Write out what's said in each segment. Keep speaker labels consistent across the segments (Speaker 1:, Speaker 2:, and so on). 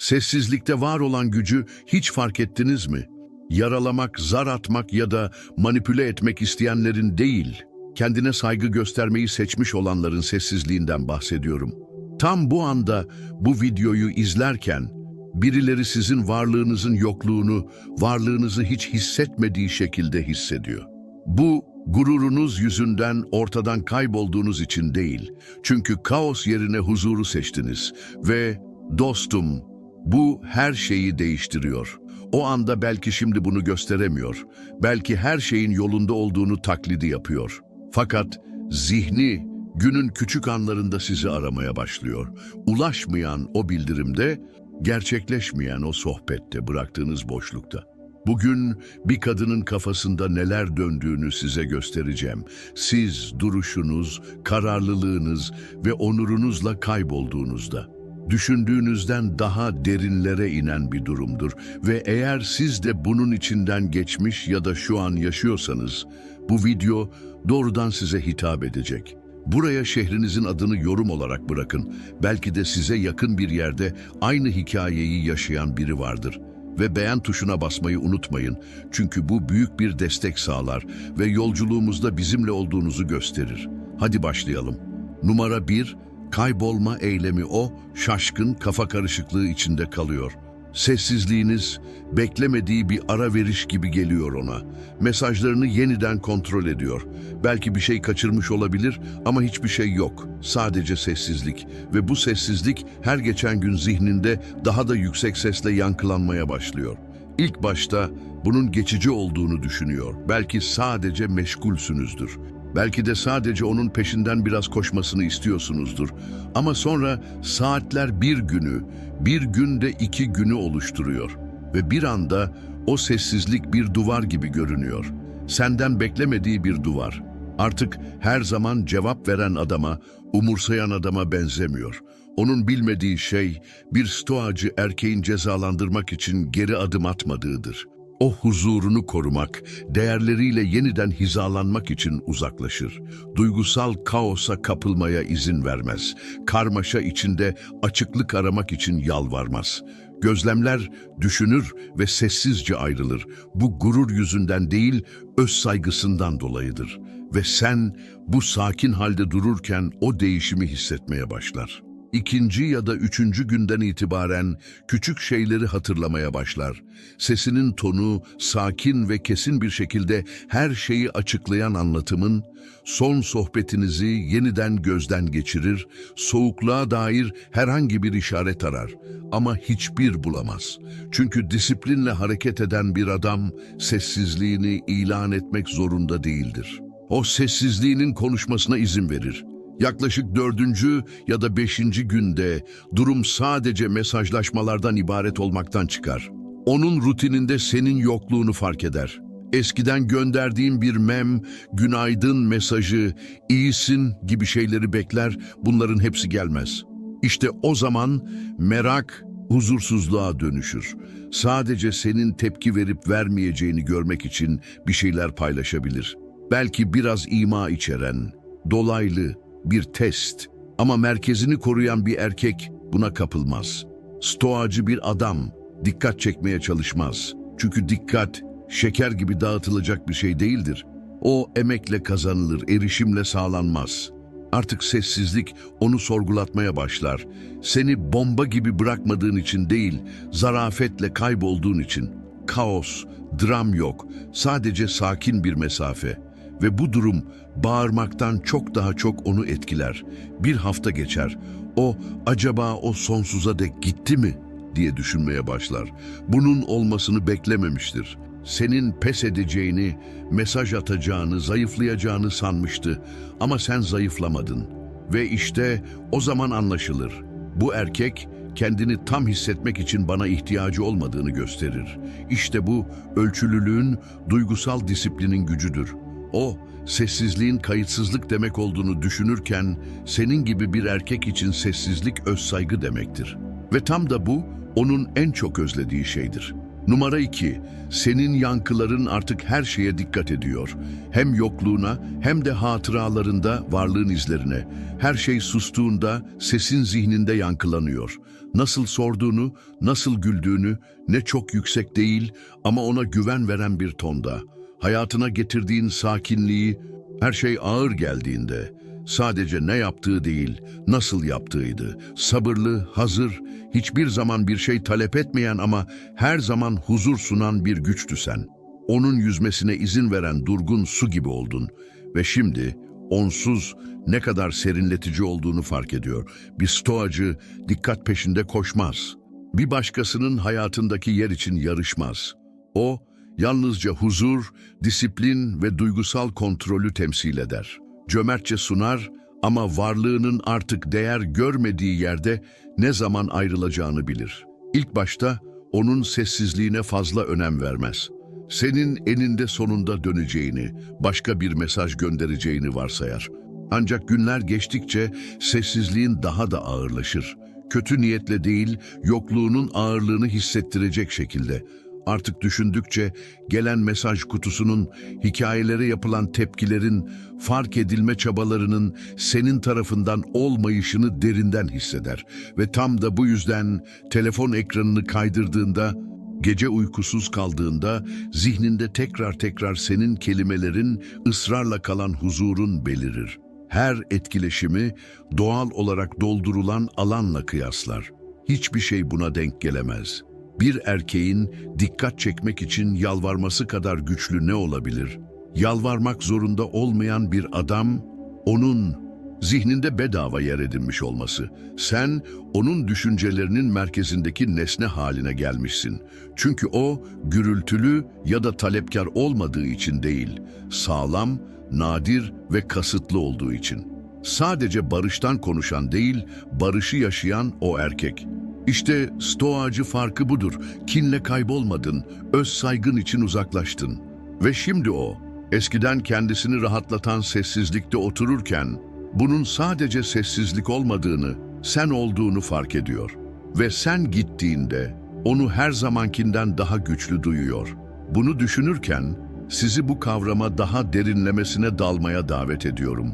Speaker 1: Sessizlikte var olan gücü hiç fark ettiniz mi? Yaralamak, zar atmak ya da manipüle etmek isteyenlerin değil, kendine saygı göstermeyi seçmiş olanların sessizliğinden bahsediyorum. Tam bu anda bu videoyu izlerken birileri sizin varlığınızın yokluğunu, varlığınızı hiç hissetmediği şekilde hissediyor. Bu gururunuz yüzünden ortadan kaybolduğunuz için değil. Çünkü kaos yerine huzuru seçtiniz ve dostum bu her şeyi değiştiriyor. O anda belki şimdi bunu gösteremiyor. Belki her şeyin yolunda olduğunu taklidi yapıyor. Fakat zihni günün küçük anlarında sizi aramaya başlıyor. Ulaşmayan o bildirimde, gerçekleşmeyen o sohbette bıraktığınız boşlukta. Bugün bir kadının kafasında neler döndüğünü size göstereceğim. Siz duruşunuz, kararlılığınız ve onurunuzla kaybolduğunuzda. Düşündüğünüzden daha derinlere inen bir durumdur ve eğer siz de bunun içinden geçmiş ya da şu an yaşıyorsanız bu video doğrudan size hitap edecek. Buraya şehrinizin adını yorum olarak bırakın. Belki de size yakın bir yerde aynı hikayeyi yaşayan biri vardır. Ve beğen tuşuna basmayı unutmayın. Çünkü bu büyük bir destek sağlar ve yolculuğumuzda bizimle olduğunuzu gösterir. Hadi başlayalım. Numara 1, kaybolma eylemi o, şaşkın kafa karışıklığı içinde kalıyor. Sessizliğiniz, beklemediği bir ara veriş gibi geliyor ona. Mesajlarını yeniden kontrol ediyor. Belki bir şey kaçırmış olabilir ama hiçbir şey yok. Sadece sessizlik ve bu sessizlik her geçen gün zihninde daha da yüksek sesle yankılanmaya başlıyor. İlk başta bunun geçici olduğunu düşünüyor. Belki sadece meşgulsünüzdür. Belki de sadece onun peşinden biraz koşmasını istiyorsunuzdur. Ama sonra saatler bir günü, bir günde iki günü oluşturuyor. Ve bir anda o sessizlik bir duvar gibi görünüyor. Senden beklemediği bir duvar. Artık her zaman cevap veren adama, umursayan adama benzemiyor. Onun bilmediği şey bir stoacı erkeğin cezalandırmak için geri adım atmadığıdır. O huzurunu korumak, değerleriyle yeniden hizalanmak için uzaklaşır. Duygusal kaosa kapılmaya izin vermez. Karmaşa içinde açıklık aramak için yalvarmaz. Gözlemler düşünür ve sessizce ayrılır. Bu gurur yüzünden değil, öz saygısından dolayıdır. Ve sen bu sakin halde dururken o değişimi hissetmeye başlar. İkinci ya da üçüncü günden itibaren küçük şeyleri hatırlamaya başlar. Sesinin tonu sakin ve kesin bir şekilde her şeyi açıklayan anlatımın, son sohbetinizi yeniden gözden geçirir, soğukluğa dair herhangi bir işaret arar ama hiçbir bulamaz. Çünkü disiplinle hareket eden bir adam sessizliğini ilan etmek zorunda değildir. O sessizliğinin konuşmasına izin verir. Yaklaşık dördüncü ya da beşinci günde durum sadece mesajlaşmalardan ibaret olmaktan çıkar. Onun rutininde senin yokluğunu fark eder. Eskiden gönderdiğin bir mem, günaydın mesajı, iyisin gibi şeyleri bekler, bunların hepsi gelmez. İşte o zaman merak huzursuzluğa dönüşür. Sadece senin tepki verip vermeyeceğini görmek için bir şeyler paylaşabilir. Belki biraz ima içeren, dolaylı, bir test ama merkezini koruyan bir erkek buna kapılmaz. Stoacı bir adam dikkat çekmeye çalışmaz. Çünkü dikkat şeker gibi dağıtılacak bir şey değildir. O emekle kazanılır, erişimle sağlanmaz. Artık sessizlik onu sorgulatmaya başlar. Seni bomba gibi bırakmadığın için değil, zarafetle kaybolduğun için. Kaos, dram yok, sadece sakin bir mesafe. Ve bu durum bağırmaktan çok daha çok onu etkiler. Bir hafta geçer. O acaba o sonsuza dek gitti mi diye düşünmeye başlar. Bunun olmasını beklememiştir. Senin pes edeceğini, mesaj atacağını, zayıflayacağını sanmıştı. Ama sen zayıflamadın. Ve işte o zaman anlaşılır. Bu erkek kendini tam hissetmek için bana ihtiyacı olmadığını gösterir. İşte bu ölçülülüğün, duygusal disiplinin gücüdür. O, sessizliğin kayıtsızlık demek olduğunu düşünürken, senin gibi bir erkek için sessizlik öz saygı demektir. Ve tam da bu, onun en çok özlediği şeydir. Numara iki, senin yankıların artık her şeye dikkat ediyor. Hem yokluğuna hem de hatıralarında varlığın izlerine. Her şey sustuğunda sesin zihninde yankılanıyor. Nasıl sorduğunu, nasıl güldüğünü, ne çok yüksek değil ama ona güven veren bir tonda. Hayatına getirdiğin sakinliği, her şey ağır geldiğinde, sadece ne yaptığı değil, nasıl yaptığıydı. Sabırlı, hazır, hiçbir zaman bir şey talep etmeyen ama her zaman huzur sunan bir güçtü sen. Onun yüzmesine izin veren durgun su gibi oldun ve şimdi onsuz ne kadar serinletici olduğunu fark ediyor. Bir stoacı dikkat peşinde koşmaz. Bir başkasının hayatındaki yer için yarışmaz. O, yalnızca huzur, disiplin ve duygusal kontrolü temsil eder. Cömertçe sunar ama varlığının artık değer görmediği yerde ne zaman ayrılacağını bilir. İlk başta onun sessizliğine fazla önem vermez. Senin eninde sonunda döneceğini, başka bir mesaj göndereceğini varsayar. Ancak günler geçtikçe sessizliğin daha da ağırlaşır. Kötü niyetle değil, yokluğunun ağırlığını hissettirecek şekilde. Artık düşündükçe gelen mesaj kutusunun, hikayelere yapılan tepkilerin, fark edilme çabalarının senin tarafından olmayışını derinden hisseder. Ve tam da bu yüzden telefon ekranını kaydırdığında, gece uykusuz kaldığında zihninde tekrar tekrar senin kelimelerin, ısrarla kalan huzurun belirir. Her etkileşimi doğal olarak doldurulan alanla kıyaslar. Hiçbir şey buna denk gelemez.'' Bir erkeğin dikkat çekmek için yalvarması kadar güçlü ne olabilir? Yalvarmak zorunda olmayan bir adam, onun zihninde bedava yer edinmiş olması. Sen, onun düşüncelerinin merkezindeki nesne haline gelmişsin. Çünkü o, gürültülü ya da talepkar olmadığı için değil, sağlam, nadir ve kasıtlı olduğu için. Sadece barıştan konuşan değil, barışı yaşayan o erkek. İşte stoacı farkı budur. Kinle kaybolmadın, öz saygın için uzaklaştın. Ve şimdi o, eskiden kendisini rahatlatan sessizlikte otururken, bunun sadece sessizlik olmadığını, sen olduğunu fark ediyor. Ve sen gittiğinde, onu her zamankinden daha güçlü duyuyor. Bunu düşünürken, sizi bu kavrama daha derinlemesine dalmaya davet ediyorum.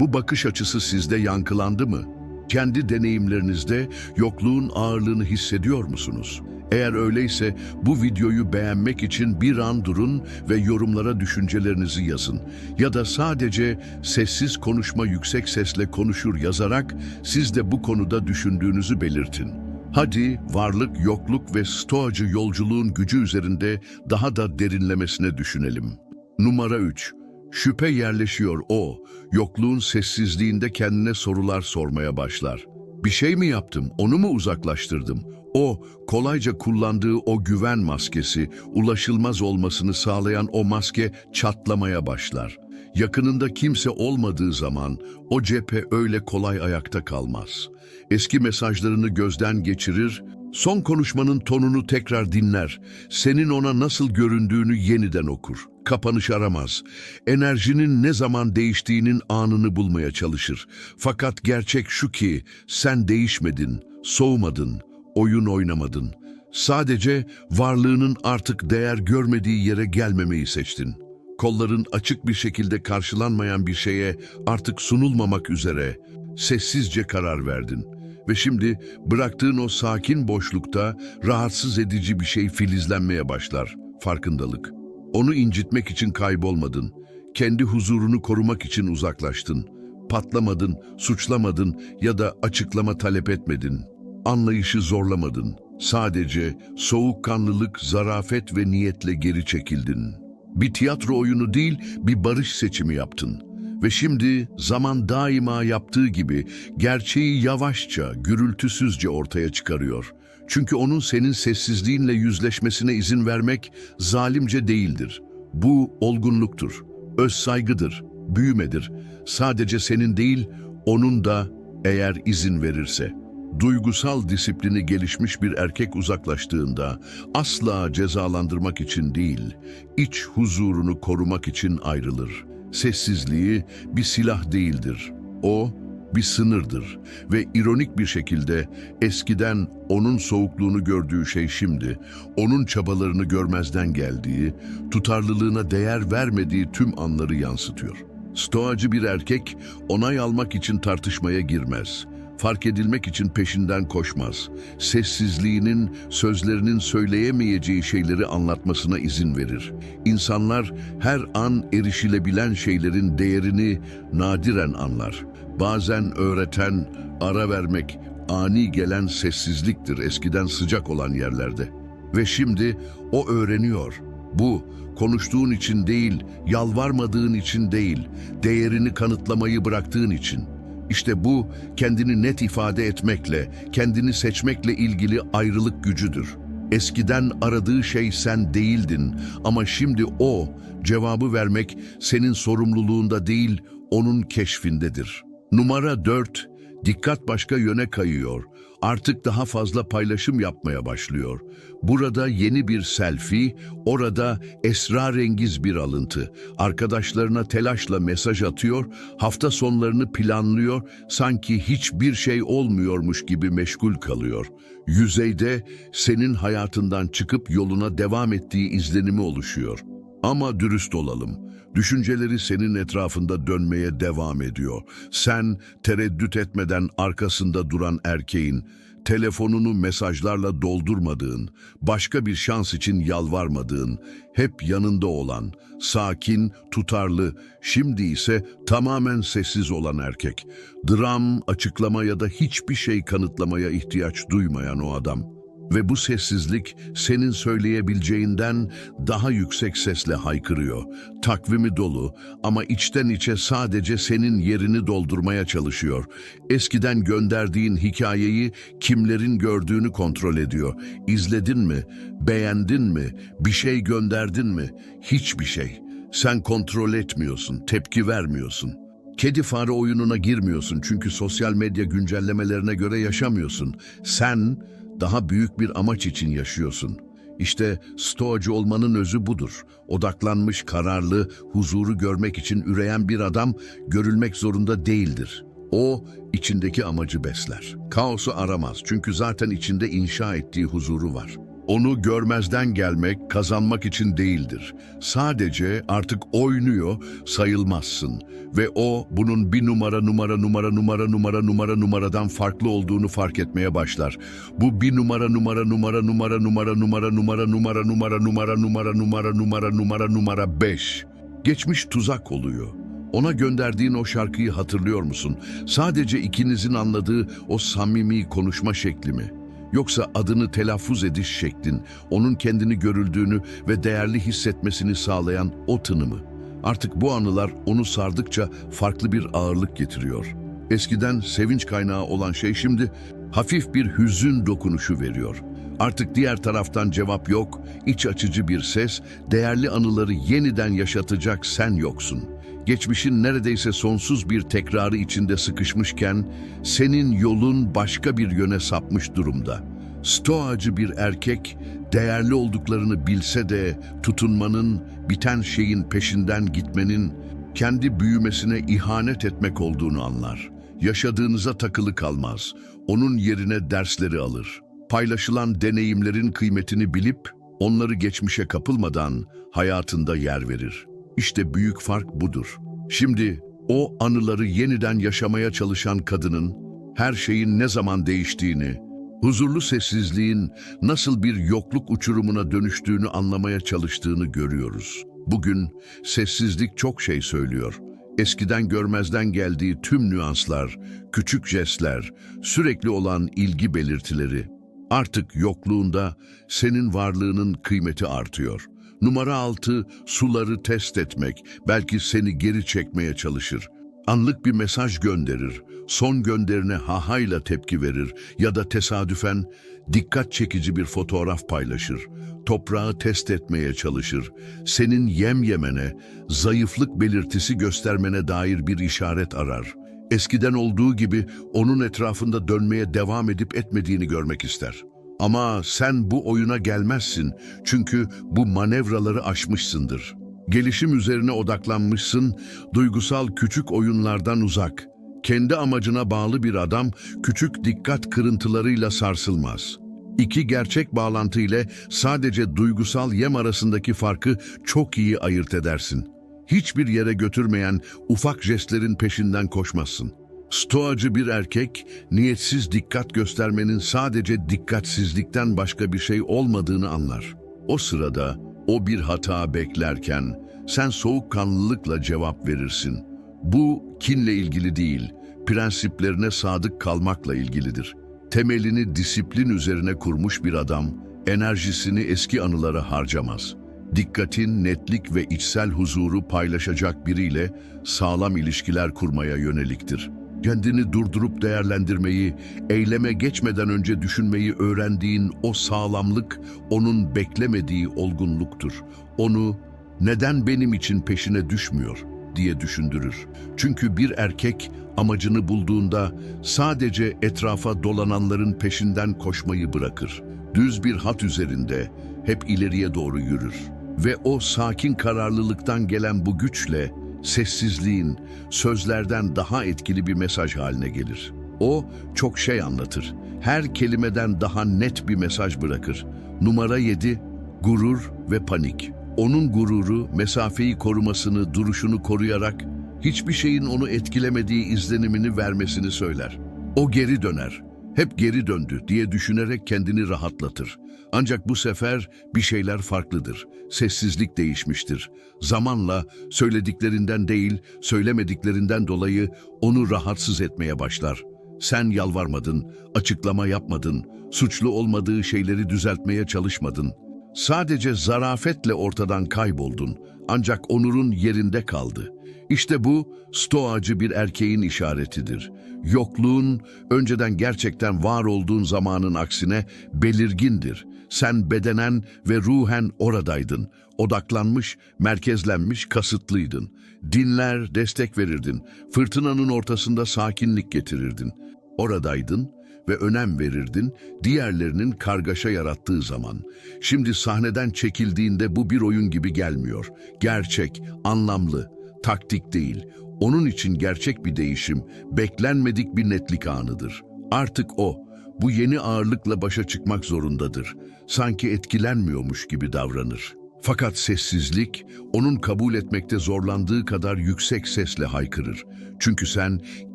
Speaker 1: Bu bakış açısı sizde yankılandı mı?'' Kendi deneyimlerinizde yokluğun ağırlığını hissediyor musunuz? Eğer öyleyse bu videoyu beğenmek için bir an durun ve yorumlara düşüncelerinizi yazın. Ya da sadece sessiz konuşma yüksek sesle konuşur yazarak siz de bu konuda düşündüğünüzü belirtin. Hadi varlık, yokluk ve stoacı yolculuğun gücü üzerinde daha da derinlemesine düşünelim. Numara 3. Şüphe yerleşiyor o, yokluğun sessizliğinde kendine sorular sormaya başlar. Bir şey mi yaptım, onu mu uzaklaştırdım? O, kolayca kullandığı o güven maskesi, ulaşılmaz olmasını sağlayan o maske çatlamaya başlar. Yakınında kimse olmadığı zaman o cephe öyle kolay ayakta kalmaz. Eski mesajlarını gözden geçirir, son konuşmanın tonunu tekrar dinler, senin ona nasıl göründüğünü yeniden okur kapanış aramaz. Enerjinin ne zaman değiştiğinin anını bulmaya çalışır. Fakat gerçek şu ki sen değişmedin, soğumadın, oyun oynamadın. Sadece varlığının artık değer görmediği yere gelmemeyi seçtin. Kolların açık bir şekilde karşılanmayan bir şeye artık sunulmamak üzere sessizce karar verdin. Ve şimdi bıraktığın o sakin boşlukta rahatsız edici bir şey filizlenmeye başlar. Farkındalık. Onu incitmek için kaybolmadın. Kendi huzurunu korumak için uzaklaştın. Patlamadın, suçlamadın ya da açıklama talep etmedin. Anlayışı zorlamadın. Sadece soğukkanlılık, zarafet ve niyetle geri çekildin. Bir tiyatro oyunu değil, bir barış seçimi yaptın. Ve şimdi zaman daima yaptığı gibi gerçeği yavaşça, gürültüsüzce ortaya çıkarıyor. Çünkü onun senin sessizliğinle yüzleşmesine izin vermek zalimce değildir. Bu olgunluktur, öz saygıdır, büyümedir. Sadece senin değil, onun da eğer izin verirse. Duygusal disiplini gelişmiş bir erkek uzaklaştığında asla cezalandırmak için değil, iç huzurunu korumak için ayrılır. Sessizliği bir silah değildir. O, bir sınırdır ve ironik bir şekilde eskiden onun soğukluğunu gördüğü şey şimdi, onun çabalarını görmezden geldiği, tutarlılığına değer vermediği tüm anları yansıtıyor. Stoacı bir erkek onay almak için tartışmaya girmez. Fark edilmek için peşinden koşmaz. Sessizliğinin, sözlerinin söyleyemeyeceği şeyleri anlatmasına izin verir. İnsanlar her an erişilebilen şeylerin değerini nadiren anlar. Bazen öğreten, ara vermek, ani gelen sessizliktir eskiden sıcak olan yerlerde. Ve şimdi o öğreniyor. Bu konuştuğun için değil, yalvarmadığın için değil, değerini kanıtlamayı bıraktığın için. İşte bu kendini net ifade etmekle, kendini seçmekle ilgili ayrılık gücüdür. Eskiden aradığı şey sen değildin ama şimdi o cevabı vermek senin sorumluluğunda değil, onun keşfindedir. Numara 4. Dikkat başka yöne kayıyor. Artık daha fazla paylaşım yapmaya başlıyor. Burada yeni bir selfie, orada esrarengiz bir alıntı. Arkadaşlarına telaşla mesaj atıyor, hafta sonlarını planlıyor, sanki hiçbir şey olmuyormuş gibi meşgul kalıyor. Yüzeyde senin hayatından çıkıp yoluna devam ettiği izlenimi oluşuyor. Ama dürüst olalım. Düşünceleri senin etrafında dönmeye devam ediyor. Sen tereddüt etmeden arkasında duran erkeğin, telefonunu mesajlarla doldurmadığın, başka bir şans için yalvarmadığın, hep yanında olan, sakin, tutarlı, şimdi ise tamamen sessiz olan erkek. Dram, açıklama ya da hiçbir şey kanıtlamaya ihtiyaç duymayan o adam. Ve bu sessizlik senin söyleyebileceğinden daha yüksek sesle haykırıyor. Takvimi dolu ama içten içe sadece senin yerini doldurmaya çalışıyor. Eskiden gönderdiğin hikayeyi kimlerin gördüğünü kontrol ediyor. İzledin mi? Beğendin mi? Bir şey gönderdin mi? Hiçbir şey. Sen kontrol etmiyorsun, tepki vermiyorsun. Kedi fare oyununa girmiyorsun çünkü sosyal medya güncellemelerine göre yaşamıyorsun. Sen daha büyük bir amaç için yaşıyorsun. İşte stoacı olmanın özü budur. Odaklanmış, kararlı, huzuru görmek için üreyen bir adam görülmek zorunda değildir. O içindeki amacı besler. Kaosu aramaz çünkü zaten içinde inşa ettiği huzuru var. Onu görmezden gelmek kazanmak için değildir. Sadece artık oynuyor sayılmazsın. Ve o bunun bir numara numara numara numara numara numara numaradan farklı olduğunu fark etmeye başlar. Bu bir numara numara numara numara numara numara numara numara numara numara numara numara numara numara numara beş. Geçmiş tuzak oluyor. Ona gönderdiğin o şarkıyı hatırlıyor musun? Sadece ikinizin anladığı o samimi konuşma şekli mi? Yoksa adını telaffuz ediş şeklin, onun kendini görüldüğünü ve değerli hissetmesini sağlayan o tını? Artık bu anılar onu sardıkça farklı bir ağırlık getiriyor. Eskiden sevinç kaynağı olan şey şimdi hafif bir hüzün dokunuşu veriyor. Artık diğer taraftan cevap yok, iç açıcı bir ses, değerli anıları yeniden yaşatacak sen yoksun. Geçmişin neredeyse sonsuz bir tekrarı içinde sıkışmışken, senin yolun başka bir yöne sapmış durumda. Stoacı bir erkek, değerli olduklarını bilse de tutunmanın, biten şeyin peşinden gitmenin, kendi büyümesine ihanet etmek olduğunu anlar. Yaşadığınıza takılı kalmaz, onun yerine dersleri alır. Paylaşılan deneyimlerin kıymetini bilip, onları geçmişe kapılmadan hayatında yer verir. İşte büyük fark budur. Şimdi o anıları yeniden yaşamaya çalışan kadının her şeyin ne zaman değiştiğini, huzurlu sessizliğin nasıl bir yokluk uçurumuna dönüştüğünü anlamaya çalıştığını görüyoruz. Bugün sessizlik çok şey söylüyor. Eskiden görmezden geldiği tüm nüanslar, küçük jestler, sürekli olan ilgi belirtileri. Artık yokluğunda senin varlığının kıymeti artıyor. Numara altı, suları test etmek, belki seni geri çekmeye çalışır. Anlık bir mesaj gönderir, son gönderine hahayla tepki verir ya da tesadüfen dikkat çekici bir fotoğraf paylaşır. Toprağı test etmeye çalışır. Senin yem yemene, zayıflık belirtisi göstermene dair bir işaret arar. Eskiden olduğu gibi onun etrafında dönmeye devam edip etmediğini görmek ister. Ama sen bu oyuna gelmezsin çünkü bu manevraları aşmışsındır. Gelişim üzerine odaklanmışsın, duygusal küçük oyunlardan uzak. Kendi amacına bağlı bir adam küçük dikkat kırıntılarıyla sarsılmaz. İki gerçek bağlantı ile sadece duygusal yem arasındaki farkı çok iyi ayırt edersin. Hiçbir yere götürmeyen ufak jestlerin peşinden koşmazsın. Stoacı bir erkek, niyetsiz dikkat göstermenin sadece dikkatsizlikten başka bir şey olmadığını anlar. O sırada o bir hata beklerken sen soğukkanlılıkla cevap verirsin. Bu kinle ilgili değil, prensiplerine sadık kalmakla ilgilidir. Temelini disiplin üzerine kurmuş bir adam, enerjisini eski anılara harcamaz. Dikkatin, netlik ve içsel huzuru paylaşacak biriyle sağlam ilişkiler kurmaya yöneliktir. Kendini durdurup değerlendirmeyi, eyleme geçmeden önce düşünmeyi öğrendiğin o sağlamlık, onun beklemediği olgunluktur. Onu neden benim için peşine düşmüyor diye düşündürür. Çünkü bir erkek amacını bulduğunda sadece etrafa dolananların peşinden koşmayı bırakır. Düz bir hat üzerinde hep ileriye doğru yürür. Ve o sakin kararlılıktan gelen bu güçle sessizliğin sözlerden daha etkili bir mesaj haline gelir. O çok şey anlatır. Her kelimeden daha net bir mesaj bırakır. Numara 7 gurur ve panik. Onun gururu mesafeyi korumasını, duruşunu koruyarak hiçbir şeyin onu etkilemediği izlenimini vermesini söyler. O geri döner. Hep geri döndü diye düşünerek kendini rahatlatır. Ancak bu sefer bir şeyler farklıdır. Sessizlik değişmiştir. Zamanla söylediklerinden değil, söylemediklerinden dolayı onu rahatsız etmeye başlar. Sen yalvarmadın, açıklama yapmadın, suçlu olmadığı şeyleri düzeltmeye çalışmadın. Sadece zarafetle ortadan kayboldun. Ancak onurun yerinde kaldı. İşte bu stoacı bir erkeğin işaretidir. Yokluğun önceden gerçekten var olduğun zamanın aksine belirgindir. Sen bedenen ve ruhen oradaydın. Odaklanmış, merkezlenmiş, kasıtlıydın. Dinler, destek verirdin. Fırtınanın ortasında sakinlik getirirdin. Oradaydın ve önem verirdin diğerlerinin kargaşa yarattığı zaman. Şimdi sahneden çekildiğinde bu bir oyun gibi gelmiyor. Gerçek, anlamlı, taktik değil. Onun için gerçek bir değişim, beklenmedik bir netlik anıdır. Artık o, bu yeni ağırlıkla başa çıkmak zorundadır. Sanki etkilenmiyormuş gibi davranır. Fakat sessizlik, onun kabul etmekte zorlandığı kadar yüksek sesle haykırır. Çünkü sen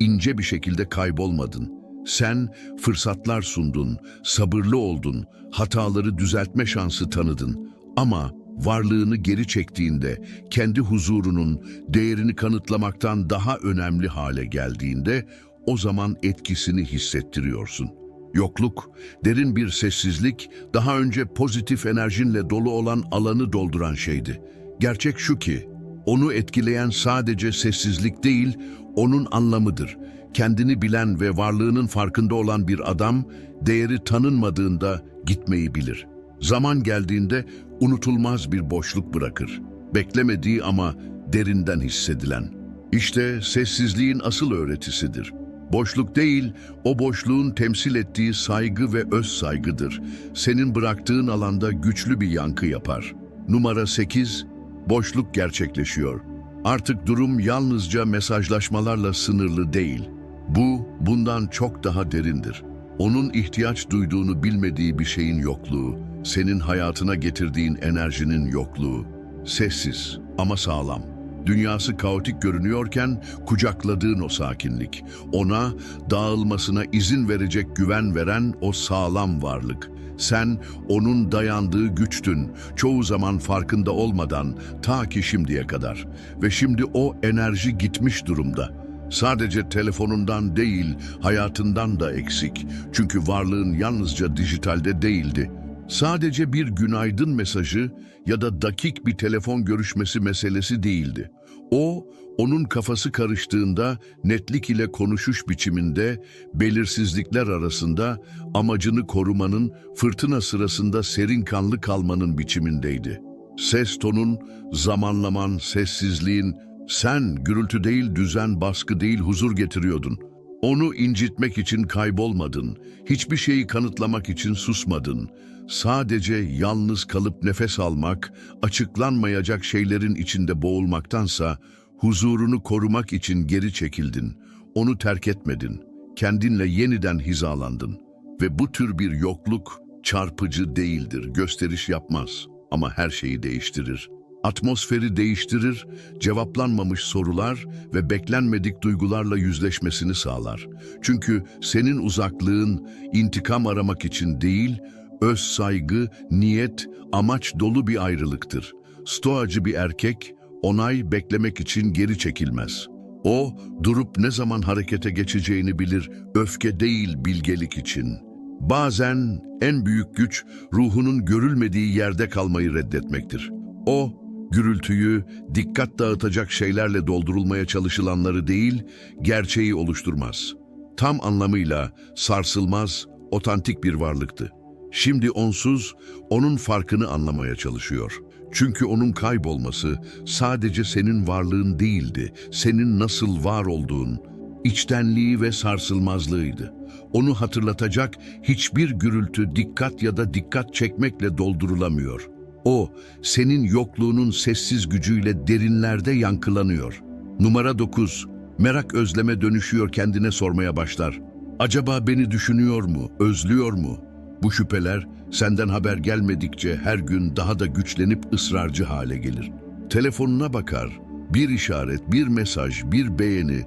Speaker 1: ince bir şekilde kaybolmadın. Sen fırsatlar sundun, sabırlı oldun, hataları düzeltme şansı tanıdın. Ama varlığını geri çektiğinde, kendi huzurunun değerini kanıtlamaktan daha önemli hale geldiğinde, o zaman etkisini hissettiriyorsun. Yokluk, derin bir sessizlik, daha önce pozitif enerjinle dolu olan alanı dolduran şeydi. Gerçek şu ki, onu etkileyen sadece sessizlik değil, onun anlamıdır. Kendini bilen ve varlığının farkında olan bir adam, değeri tanınmadığında gitmeyi bilir. Zaman geldiğinde unutulmaz bir boşluk bırakır. Beklemediği ama derinden hissedilen. İşte sessizliğin asıl öğretisidir. Boşluk değil, o boşluğun temsil ettiği saygı ve öz saygıdır. Senin bıraktığın alanda güçlü bir yankı yapar. Numara 8, boşluk gerçekleşiyor. Artık durum yalnızca mesajlaşmalarla sınırlı değil. Bu, bundan çok daha derindir. Onun ihtiyaç duyduğunu bilmediği bir şeyin yokluğu, senin hayatına getirdiğin enerjinin yokluğu. Sessiz ama sağlam. Dünyası kaotik görünüyorken kucakladığın o sakinlik. Ona dağılmasına izin verecek güven veren o sağlam varlık. Sen onun dayandığı güçtün, çoğu zaman farkında olmadan ta ki şimdiye kadar. Ve şimdi o enerji gitmiş durumda. Sadece telefonundan değil, hayatından da eksik. Çünkü varlığın yalnızca dijitalde değildi. Sadece bir günaydın mesajı ya da dakik bir telefon görüşmesi meselesi değildi. O, onun kafası karıştığında netlik ile konuşuş biçiminde, belirsizlikler arasında amacını korumanın, fırtına sırasında serin kanlı kalmanın biçimindeydi. Ses tonun, zamanlaman, sessizliğin, sen gürültü değil, düzen, baskı değil, huzur getiriyordun. Onu incitmek için kaybolmadın, hiçbir şeyi kanıtlamak için susmadın. Sadece yalnız kalıp nefes almak, açıklanmayacak şeylerin içinde boğulmaktansa huzurunu korumak için geri çekildin. onu terk etmedin. Kendinle yeniden hizalandın. Ve bu tür bir yokluk çarpıcı değildir, gösteriş yapmaz ama her şeyi değiştirir. Atmosferi değiştirir, cevaplanmamış sorular ve beklenmedik duygularla yüzleşmesini sağlar. Çünkü senin uzaklığın intikam aramak için değil, öz saygı, niyet, amaç dolu bir ayrılıktır. Stoacı bir erkek, onay beklemek için geri çekilmez. O, durup ne zaman harekete geçeceğini bilir, öfke değil bilgelik için. Bazen en büyük güç, ruhunun görülmediği yerde kalmayı reddetmektir. O, gürültüyü, dikkat dağıtacak şeylerle doldurulmaya çalışılanları değil, gerçeği oluşturmaz. Tam anlamıyla sarsılmaz, otantik bir varlıktı. Şimdi onsuz, onun farkını anlamaya çalışıyor. Çünkü onun kaybolması sadece senin varlığın değildi, senin nasıl var olduğun, içtenliği ve sarsılmazlığıydı. Onu hatırlatacak hiçbir gürültü dikkat ya da dikkat çekmekle doldurulamıyor. O, senin yokluğunun sessiz gücüyle derinlerde yankılanıyor. Numara 9. Merak özleme dönüşüyor kendine sormaya başlar. Acaba beni düşünüyor mu, özlüyor mu? Bu şüpheler senden haber gelmedikçe her gün daha da güçlenip ısrarcı hale gelir. Telefonuna bakar, bir işaret, bir mesaj, bir beğeni,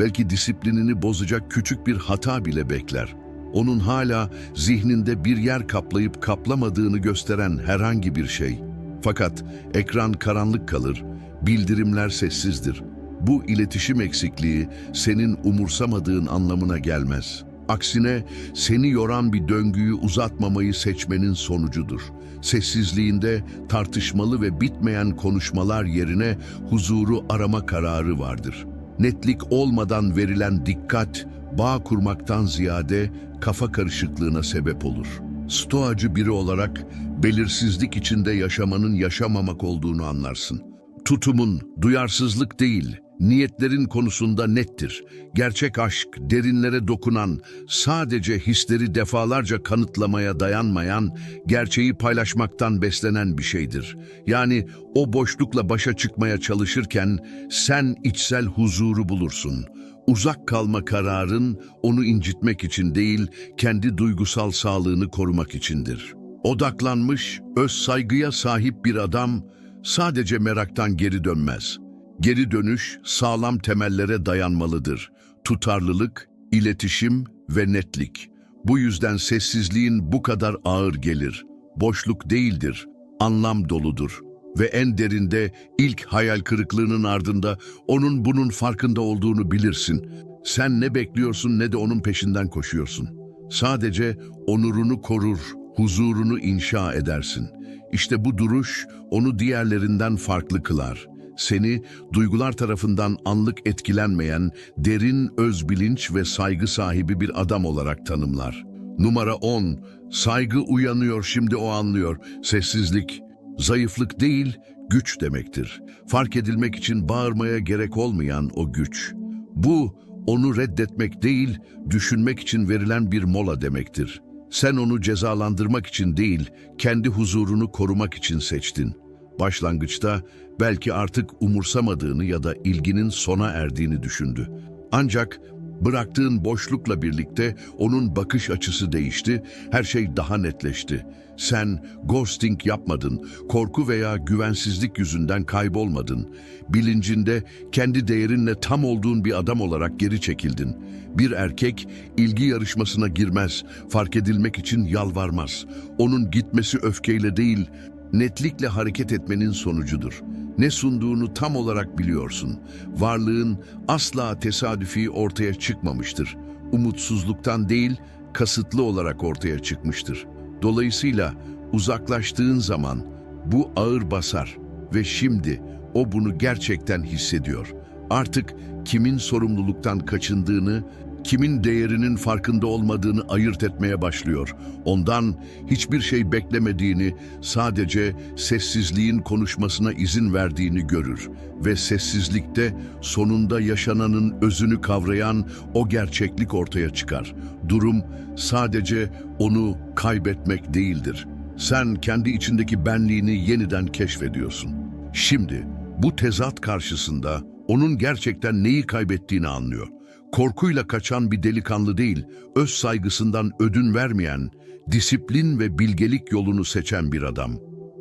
Speaker 1: belki disiplinini bozacak küçük bir hata bile bekler. Onun hala zihninde bir yer kaplayıp kaplamadığını gösteren herhangi bir şey. Fakat ekran karanlık kalır, bildirimler sessizdir. Bu iletişim eksikliği senin umursamadığın anlamına gelmez. Aksine seni yoran bir döngüyü uzatmamayı seçmenin sonucudur. Sessizliğinde tartışmalı ve bitmeyen konuşmalar yerine huzuru arama kararı vardır. Netlik olmadan verilen dikkat, bağ kurmaktan ziyade kafa karışıklığına sebep olur. Stoacı biri olarak belirsizlik içinde yaşamanın yaşamamak olduğunu anlarsın. Tutumun duyarsızlık değil, niyetlerin konusunda nettir. Gerçek aşk, derinlere dokunan, sadece hisleri defalarca kanıtlamaya dayanmayan, gerçeği paylaşmaktan beslenen bir şeydir. Yani o boşlukla başa çıkmaya çalışırken sen içsel huzuru bulursun. Uzak kalma kararın onu incitmek için değil, kendi duygusal sağlığını korumak içindir. Odaklanmış, öz saygıya sahip bir adam sadece meraktan geri dönmez. Geri dönüş sağlam temellere dayanmalıdır. Tutarlılık, iletişim ve netlik. Bu yüzden sessizliğin bu kadar ağır gelir. Boşluk değildir, anlam doludur. Ve en derinde ilk hayal kırıklığının ardında onun bunun farkında olduğunu bilirsin. Sen ne bekliyorsun ne de onun peşinden koşuyorsun. Sadece onurunu korur, huzurunu inşa edersin. İşte bu duruş onu diğerlerinden farklı kılar. Seni duygular tarafından anlık etkilenmeyen, derin öz bilinç ve saygı sahibi bir adam olarak tanımlar. Numara 10. Saygı uyanıyor şimdi o anlıyor. Sessizlik, zayıflık değil, güç demektir. Fark edilmek için bağırmaya gerek olmayan o güç. Bu, onu reddetmek değil, düşünmek için verilen bir mola demektir. Sen onu cezalandırmak için değil, kendi huzurunu korumak için seçtin. Başlangıçta belki artık umursamadığını ya da ilginin sona erdiğini düşündü. Ancak bıraktığın boşlukla birlikte onun bakış açısı değişti, her şey daha netleşti. Sen ghosting yapmadın, korku veya güvensizlik yüzünden kaybolmadın. Bilincinde kendi değerinle tam olduğun bir adam olarak geri çekildin. Bir erkek ilgi yarışmasına girmez, fark edilmek için yalvarmaz. Onun gitmesi öfkeyle değil, netlikle hareket etmenin sonucudur. Ne sunduğunu tam olarak biliyorsun. Varlığın asla tesadüfi ortaya çıkmamıştır. Umutsuzluktan değil, kasıtlı olarak ortaya çıkmıştır. Dolayısıyla uzaklaştığın zaman bu ağır basar ve şimdi o bunu gerçekten hissediyor. Artık kimin sorumluluktan kaçındığını, kimin değerinin farkında olmadığını ayırt etmeye başlıyor. Ondan hiçbir şey beklemediğini, sadece sessizliğin konuşmasına izin verdiğini görür ve sessizlikte sonunda yaşananın özünü kavrayan o gerçeklik ortaya çıkar. Durum sadece onu kaybetmek değildir. Sen kendi içindeki benliğini yeniden keşfediyorsun. Şimdi bu tezat karşısında onun gerçekten neyi kaybettiğini anlıyor Korkuyla kaçan bir delikanlı değil, öz saygısından ödün vermeyen, disiplin ve bilgelik yolunu seçen bir adam.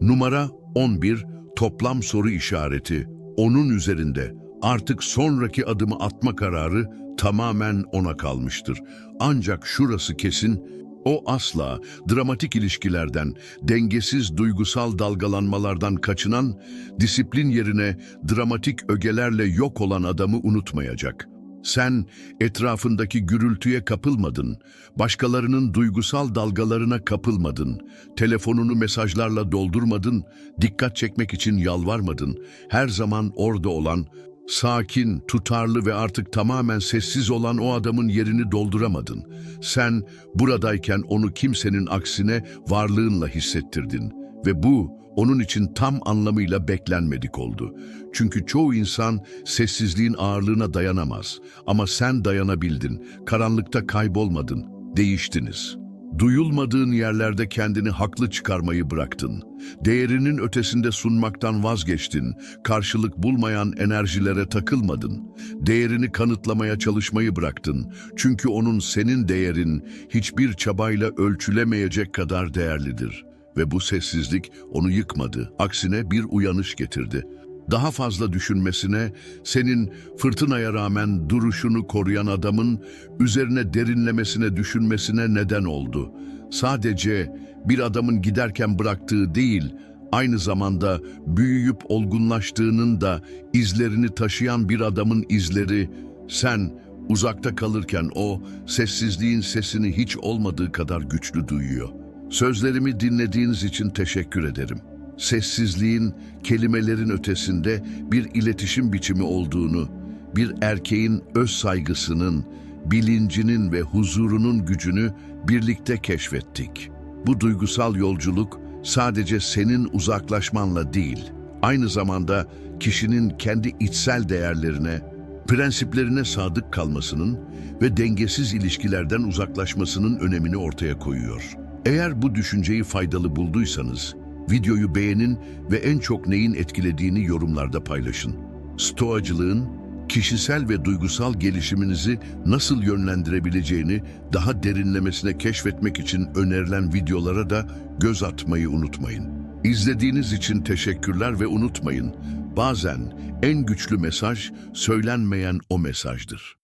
Speaker 1: Numara 11, toplam soru işareti. Onun üzerinde artık sonraki adımı atma kararı tamamen ona kalmıştır. Ancak şurası kesin, o asla dramatik ilişkilerden, dengesiz duygusal dalgalanmalardan kaçınan, disiplin yerine dramatik ögelerle yok olan adamı unutmayacak. Sen etrafındaki gürültüye kapılmadın, başkalarının duygusal dalgalarına kapılmadın, telefonunu mesajlarla doldurmadın, dikkat çekmek için yalvarmadın, her zaman orada olan, sakin, tutarlı ve artık tamamen sessiz olan o adamın yerini dolduramadın. Sen buradayken onu kimsenin aksine varlığınla hissettirdin. Ve bu onun için tam anlamıyla beklenmedik oldu. Çünkü çoğu insan sessizliğin ağırlığına dayanamaz. Ama sen dayanabildin, karanlıkta kaybolmadın, değiştiniz. Duyulmadığın yerlerde kendini haklı çıkarmayı bıraktın. Değerinin ötesinde sunmaktan vazgeçtin. Karşılık bulmayan enerjilere takılmadın. Değerini kanıtlamaya çalışmayı bıraktın. Çünkü onun senin değerin hiçbir çabayla ölçülemeyecek kadar değerlidir. Ve bu sessizlik onu yıkmadı. Aksine bir uyanış getirdi. Daha fazla düşünmesine, senin fırtınaya rağmen duruşunu koruyan adamın üzerine derinlemesine düşünmesine neden oldu. Sadece bir adamın giderken bıraktığı değil, aynı zamanda büyüyüp olgunlaştığının da izlerini taşıyan bir adamın izleri, sen uzakta kalırken o sessizliğin sesini hiç olmadığı kadar güçlü duyuyor. Sözlerimi dinlediğiniz için teşekkür ederim. Sessizliğin kelimelerin ötesinde bir iletişim biçimi olduğunu, bir erkeğin öz saygısının, bilincinin ve huzurunun gücünü birlikte keşfettik. Bu duygusal yolculuk sadece senin uzaklaşmanla değil, aynı zamanda kişinin kendi içsel değerlerine, prensiplerine sadık kalmasının ve dengesiz ilişkilerden uzaklaşmasının önemini ortaya koyuyor. Eğer bu düşünceyi faydalı bulduysanız, videoyu beğenin ve en çok neyin etkilediğini yorumlarda paylaşın. Stoacılığın kişisel ve duygusal gelişiminizi nasıl yönlendirebileceğini daha derinlemesine keşfetmek için önerilen videolara da göz atmayı unutmayın. İzlediğiniz için teşekkürler ve unutmayın, bazen en güçlü mesaj söylenmeyen o mesajdır.